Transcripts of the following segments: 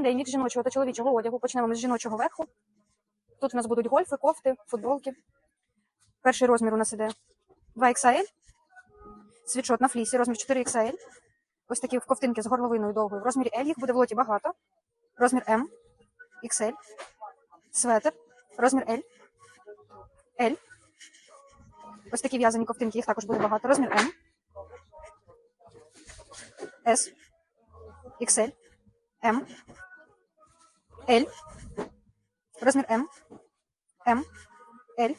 Мікс жіночого та чоловічого одягу. Почнемо ми з жіночого верху. Тут у нас будуть гольфи, кофти, футболки. Перший розмір у нас іде 2XL. Світшот на флісі, розмір 4XL. Ось такі ковтинки з горловиною довгою. В розмірі L їх буде в лоті багато. Розмір M, XL. Светр. Розмір L. L. Ось такі в'язані ковтинки, їх також буде багато. Розмір M. S. XL. M. L. Розмір М. М. L.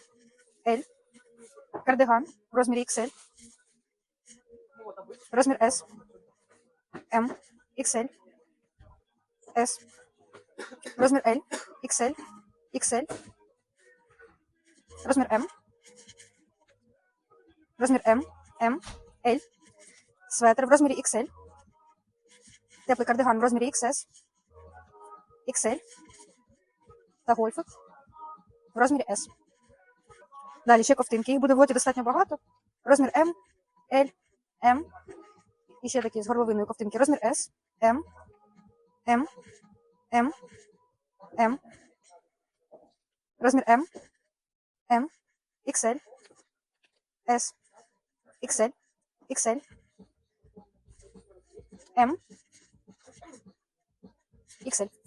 L. Кардиган в розмірі XL. Розмір S. М. XL. S. Розмір L. XL. XL. Розмір М. Розмір М. М. L. Светр в розмірі XL. Теплий кардиган в розмірі XS. XL. Та гольфик в розмірі S. Далі ще ковтинки. Їх буде в достатньо багато. Розмір М, L, М. І ще такі з горловиною ковтинки. Розмір S, М, М, М, М. Розмір М, М, XL, S, XL, XL, М, XL.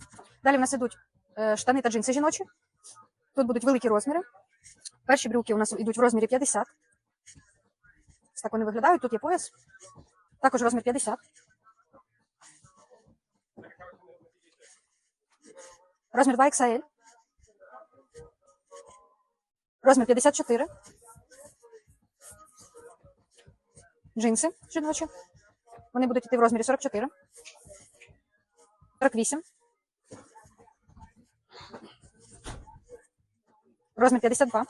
Далі в нас ідуть е, штани та джинси жіночі. Тут будуть великі розміри. Перші брюки у нас йдуть в розмірі 50. Ось так вони виглядають. Тут є пояс. Також розмір 50. Розмір 2XL. Розмір 54. Джинси жіночі. Вони будуть йти в розмірі 44. 48. Розмір 52.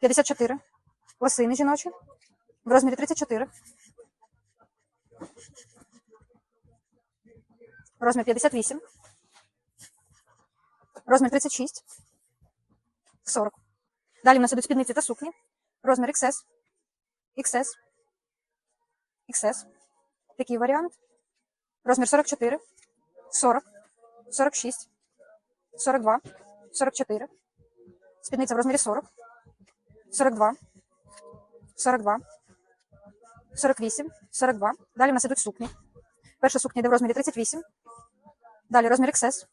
54. Лосини жіночі. В розмірі 34. Розмір 58. Розмір 36. 40. Далі в нас ідуть спідниці та сукні. Розмір XS. XS. XS. Такий варіант. Розмір 44. 40. 46. 42, 44. Спідниця в розмірі 40, 42, 42, 48, 42. Далі в нас ідуть сукні. Перша сукня йде в розмірі 38. Далі розмір XS.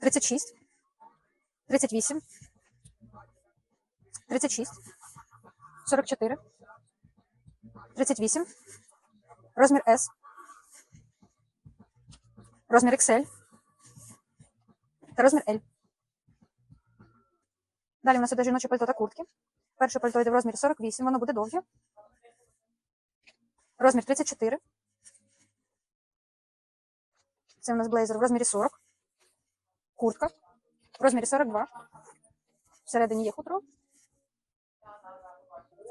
36, 38, 36, 44, 38, розмір S, розмір XL та розмір L. Далі у нас іде жіноче пальто та куртки. Перше пальто йде в розмірі 48, воно буде довге. Розмір 34. Це у нас блейзер в розмірі 40. Куртка. В розмірі 42. Всередині є хутро.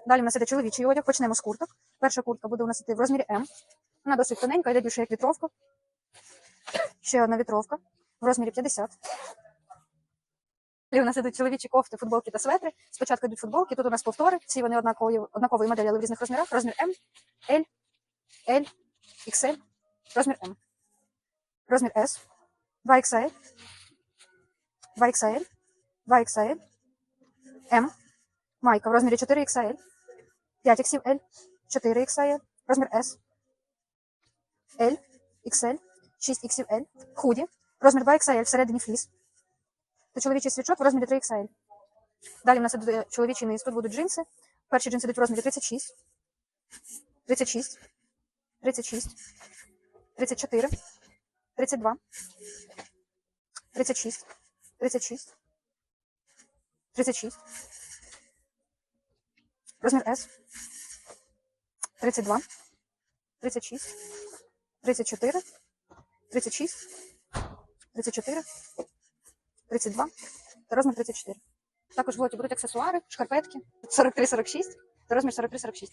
Далі у нас іде чоловічий одяг. Почнемо з курток. Перша куртка буде у нас іти в розмірі М. Вона досить тоненька, йде більше як вітровка. Ще одна вітровка в розмірі 50. Далі у нас ідуть чоловічі кофти, футболки та светри. Спочатку йдуть футболки, тут у нас повтори. Всі вони однакові, однакової моделі, але в різних розмірах. Розмір М, L, L, XL, розмір М. Розмір S, 2XL, 2XL, 2XL, М. Майка в розмірі 4XL, 5XL, 4XL, розмір S, L, XL, 6XL, худі, розмір 2XL, всередині фліс. Та чоловічий світшот в розмірі 3XL. Далі в нас ідуть чоловічий низ, тут будуть джинси. Перші джинси йдуть в розмірі 36, 36, 36, 34, 32, 36, 36, 36, розмір S, 32, 36, 34, 36, 34, 32 та розмір 34. Також в лоті будуть аксесуари, шкарпетки 43-46 та розмір 43-46.